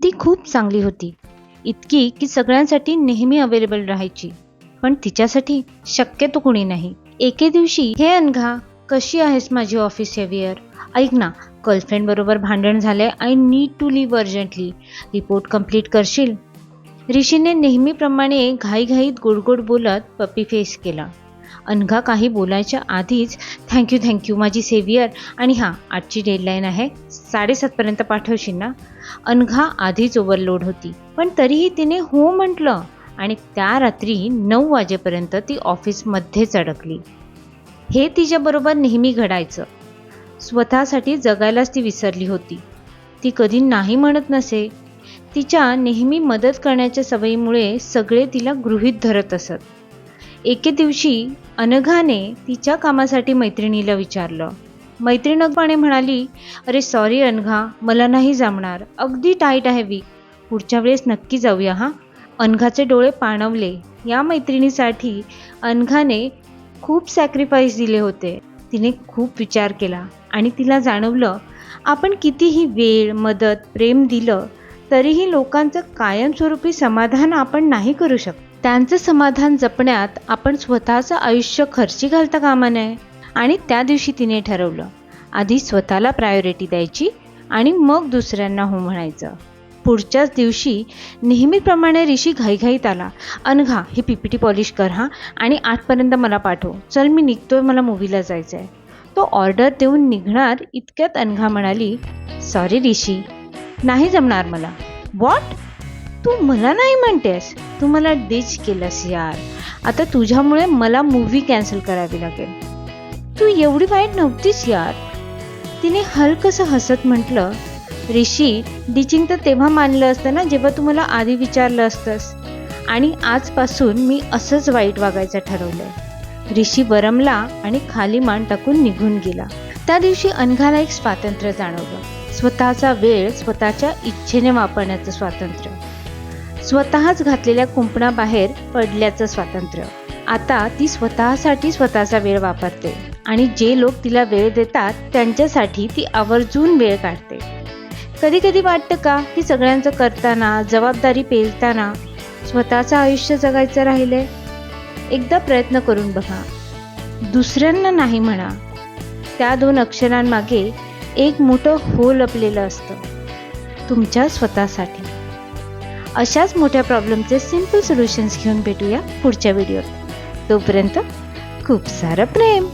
ती खूप चांगली होती. इतकी की सगळ्यांसाठी नेहमी अवेलेबल राहायची. पण तिच्यासाठी शक्यतो कुणी नाही. एके दिवशी हे अनघा कशी आहेस माझी ऑफिस हेवियर ऐक ना गर्लफ्रेंड बरोबर भांडण झालंय I need to leave urgently report complete करशील? ऋषीने नेहमीप्रमाणे घाईघाईत गोडगोड बोलत पप्पी फेस केला. अनघा काही बोलायच्या आधीच थँक्यू थँक्यू माझी सेवियर आणि हां आजची डेडलाईन आहे साडेसातपर्यंत पाठवशील ना? अनघा आधीच ओव्हरलोड होती पण तरीही तिने हो म्हटलं आणि त्या रात्री नऊ वाजेपर्यंत ती ऑफिसमध्येच अडकली. हे तिच्याबरोबर नेहमी घडायचं. स्वतःसाठी जगायलाच ती विसरली होती. ती कधी नाही म्हणत नसे. तिच्या नेहमी मदत करण्याच्या सवयीमुळे सगळे तिला गृहीत धरत असत. एके दिवशी अनघाने तिच्या कामासाठी मैत्रिणीला विचारलं. मैत्रीण अगपाने म्हणाली अरे सॉरी अनघा मला नाही जमणार. अगदी टाईट आहे वीक. पुढच्या वेळेस नक्की जाऊया हां? अनघाचे डोळे पाणवले. या मैत्रिणीसाठी अनघाने खूप सॅक्रिफाईस दिले होते. तिने खूप विचार केला आणि तिला जाणवलं आपण कितीही वेळ मदत प्रेम दिलं तरीही लोकांचं कायमस्वरूपी समाधान आपण नाही करू शकत. त्यांचं समाधान जपण्यात आपण स्वतःचं आयुष्य खर्ची घालता कामा नये. आणि त्या दिवशी तिने ठरवलं. आधी स्वतःला प्रायोरिटी द्यायची आणि मग दुसऱ्यांना हो म्हणायचं. पुढच्याच दिवशी नेहमीप्रमाणे ऋषी घाईघाईत आला. अनघा ही पी पी टी पॉलिश कर हा. आणि आठपर्यंत मला पाठव. चल मी निघतोय मला मूवीला जायचं आहे तो ऑर्डर देऊन निघणार इतक्यात अनघा म्हणाली सॉरी ऋषी. नाही जमणार मला. वॉट तू मला नाही म्हणतेस. तू मला डिच केलंस यार. आता तुझ्यामुळे मला मूवी कॅन्सल करावी लागेल. तू एवढी वाईट नव्हतीच यार. तिने हलकसं हसत म्हटलं ऋषी डिचिंग तर तेव्हा मानलं असतं ना जेव्हा तू मला आधी विचारलं असतंस. आणि आजपासून मी असंच वाईट वागायचं ठरवलंय. ऋषी बरमला आणि खाली मान टाकून निघून गेला. त्या दिवशी अनघाला एक स्वातंत्र्य जाणवलं. स्वतःचा वेळ स्वतःच्या इच्छेने वापरण्याचं स्वातंत्र्य. स्वतःच घातलेल्या कुंपणाबाहेर पडल्याचं स्वातंत्र्य. आता ती स्वतःसाठी स्वतःचा वेळ वापरते आणि जे लोक तिला वेळ देतात त्यांच्यासाठी ती आवर्जून वेळ काढते. कधी कधी वाटतं का की सगळ्यांचं करताना जबाबदारी पेलताना स्वतःचं आयुष्य जगायचं राहिले एकदा प्रयत्न करून बघा. दुसऱ्यांना नाही म्हणा. त्या दोन अक्षरांमागे एक मोठं हो लपलेलं असतं. तुमच्या स्वतःसाठी. अशाच मोठ्या प्रॉब्लेमचे सिंपल सोल्युशन्स घेऊन भेटूया पुढच्या व्हिडिओत तोपर्यंत खूप सारं प्रेम.